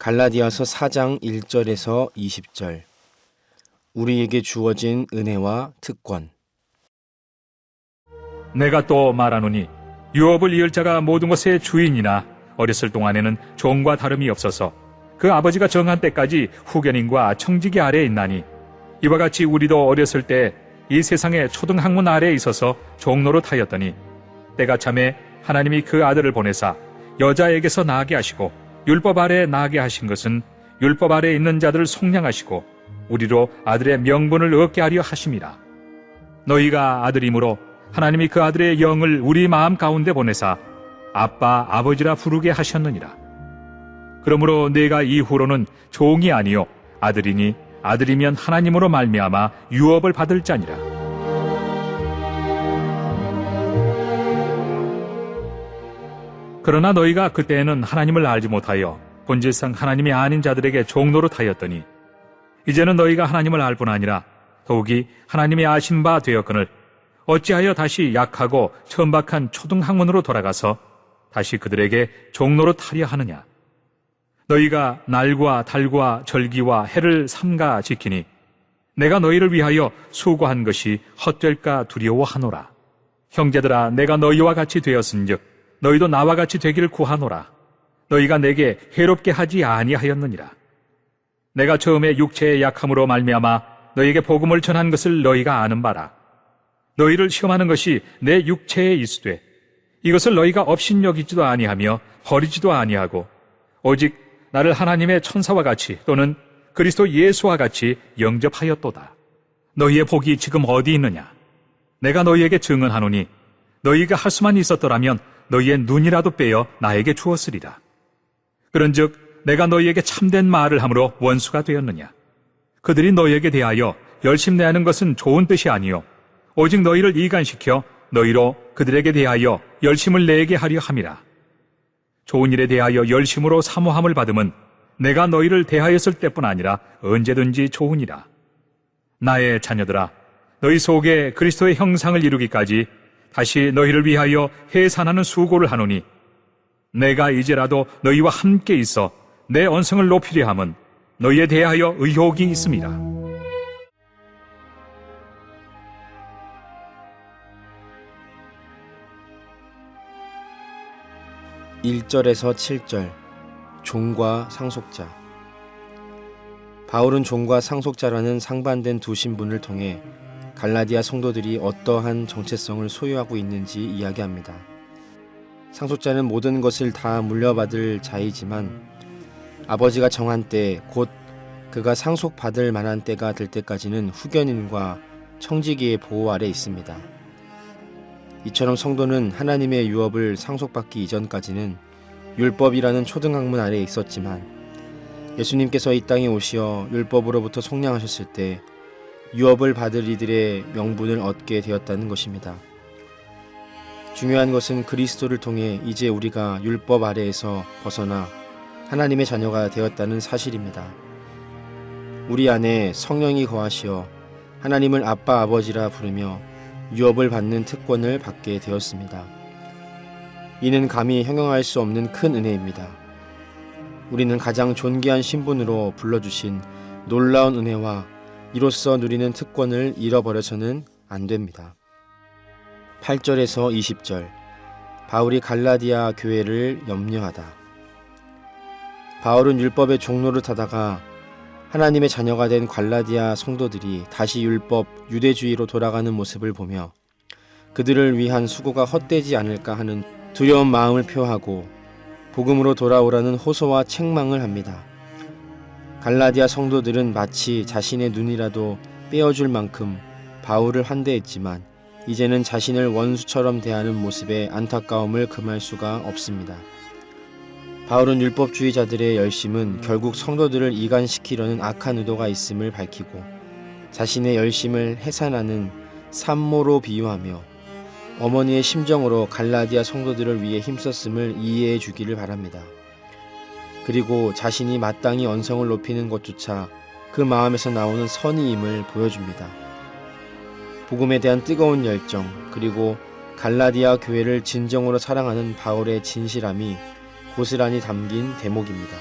갈라디아서 4장 1절에서 20절. 우리에게 주어진 은혜와 특권. 내가 또 말하노니 유업을 이을 자가 모든 것의 주인이나 어렸을 동안에는 종과 다름이 없어서 그 아버지가 정한 때까지 후견인과 청지기 아래에 있나니 이와 같이 우리도 어렸을 때 이 세상의 초등학문 아래에 있어서 종로로 타였더니 때가 참에 하나님이 그 아들을 보내사 여자에게서 나게 하시고 율법 아래에 나게 하신 것은 율법 아래에 있는 자들을 속량하시고 우리로 아들의 명분을 얻게 하려 하심이라 너희가 아들이므로 하나님이 그 아들의 영을 우리 마음 가운데 보내사 아빠 아버지라 부르게 하셨느니라. 그러므로 내가 이후로는 종이 아니요 아들이니 아들이면 하나님으로 말미암아 유업을 받을 자니라. 그러나 너희가 그때에는 하나님을 알지 못하여 본질상 하나님이 아닌 자들에게 종노릇 하였더니 이제는 너희가 하나님을 알 뿐 아니라 더욱이 하나님이 아신 바 되었거늘 어찌하여 다시 약하고 천박한 초등학문으로 돌아가서 다시 그들에게 종로로 타려 하느냐? 너희가 날과 달과 절기와 해를 삼가 지키니 내가 너희를 위하여 수고한 것이 헛될까 두려워하노라. 형제들아, 내가 너희와 같이 되었은즉 너희도 나와 같이 되기를 구하노라. 너희가 내게 해롭게 하지 아니하였느니라. 내가 처음에 육체의 약함으로 말미암아 너희에게 복음을 전한 것을 너희가 아는 바라. 너희를 시험하는 것이 내 육체에 있으되 이것을 너희가 업신여기지도 아니하며 버리지도 아니하고 오직 나를 하나님의 천사와 같이 또는 그리스도 예수와 같이 영접하였도다. 너희의 복이 지금 어디 있느냐? 내가 너희에게 증언하노니 너희가 할 수만 있었더라면 너희의 눈이라도 빼어 나에게 주었으리라. 그런즉 내가 너희에게 참된 말을 함으로 원수가 되었느냐? 그들이 너희에게 대하여 열심 내하는 것은 좋은 뜻이 아니요 오직 너희를 이간시켜 너희로 그들에게 대하여 열심을 내게 하려 함이라. 좋은 일에 대하여 열심으로 사모함을 받음은 내가 너희를 대하였을 때뿐 아니라 언제든지 좋으니라. 나의 자녀들아, 너희 속에 그리스도의 형상을 이루기까지 다시 너희를 위하여 해산하는 수고를 하노니 내가 이제라도 너희와 함께 있어 내 언성을 높이려 함은 너희에 대하여 의혹이 있습니다. 1절에서 7절 종과 상속자 바울은 종과 상속자라는 상반된 두 신분을 통해 갈라디아 성도들이 어떠한 정체성을 소유하고 있는지 이야기합니다. 상속자는 모든 것을 다 물려받을 자이지만 아버지가 정한 때 곧 그가 상속받을 만한 때가 될 때까지는 후견인과 청지기의 보호 아래 있습니다. 이처럼 성도는 하나님의 유업을 상속받기 이전까지는 율법이라는 초등학문 아래에 있었지만 예수님께서 이 땅에 오시어 율법으로부터 속량하셨을 때 유업을 받을 이들의 명분을 얻게 되었다는 것입니다. 중요한 것은 그리스도를 통해 이제 우리가 율법 아래에서 벗어나 하나님의 자녀가 되었다는 사실입니다. 우리 안에 성령이 거하시어 하나님을 아빠 아버지라 부르며 유업을 받는 특권을 받게 되었습니다. 이는 감히 형용할 수 없는 큰 은혜입니다. 우리는 가장 존귀한 신분으로 불러주신 놀라운 은혜와 이로써 누리는 특권을 잃어버려서는 안 됩니다. 8절에서 20절 바울이 갈라디아 교회를 염려하다. 바울은 율법의 종로를 타다가 하나님의 자녀가 된 갈라디아 성도들이 다시 율법 유대주의로 돌아가는 모습을 보며 그들을 위한 수고가 헛되지 않을까 하는 두려운 마음을 표하고 복음으로 돌아오라는 호소와 책망을 합니다. 갈라디아 성도들은 마치 자신의 눈이라도 빼어줄 만큼 바울을 환대했지만 이제는 자신을 원수처럼 대하는 모습에 안타까움을 금할 수가 없습니다. 바울은 율법주의자들의 열심은 결국 성도들을 이간시키려는 악한 의도가 있음을 밝히고 자신의 열심을 해산하는 산모로 비유하며 어머니의 심정으로 갈라디아 성도들을 위해 힘썼음을 이해해 주기를 바랍니다. 그리고 자신이 마땅히 언성을 높이는 것조차 그 마음에서 나오는 선의임을 보여줍니다. 복음에 대한 뜨거운 열정, 그리고 갈라디아 교회를 진정으로 사랑하는 바울의 진실함이 고스란히 담긴 대목입니다.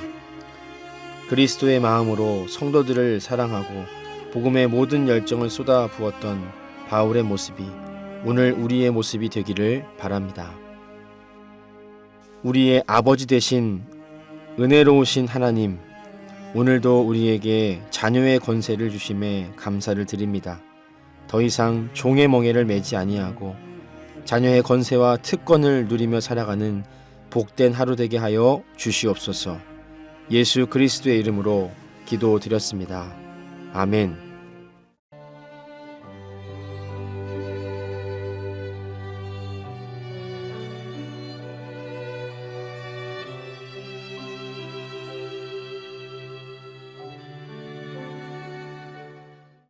그리스도의 마음으로 성도들을 사랑하고 복음의 모든 열정을 쏟아 부었던 바울의 모습이 오늘 우리의 모습이 되기를 바랍니다. 우리의 아버지 되신 은혜로우신 하나님, 오늘도 우리에게 자녀의 권세를 주심에 감사를 드립니다. 더 이상 종의 멍에를 매지 아니하고 자녀의 권세와 특권을 누리며 살아가는 복된 하루 되게 하여 주시옵소서. 예수 그리스도의 이름으로 기도드렸습니다. 아멘.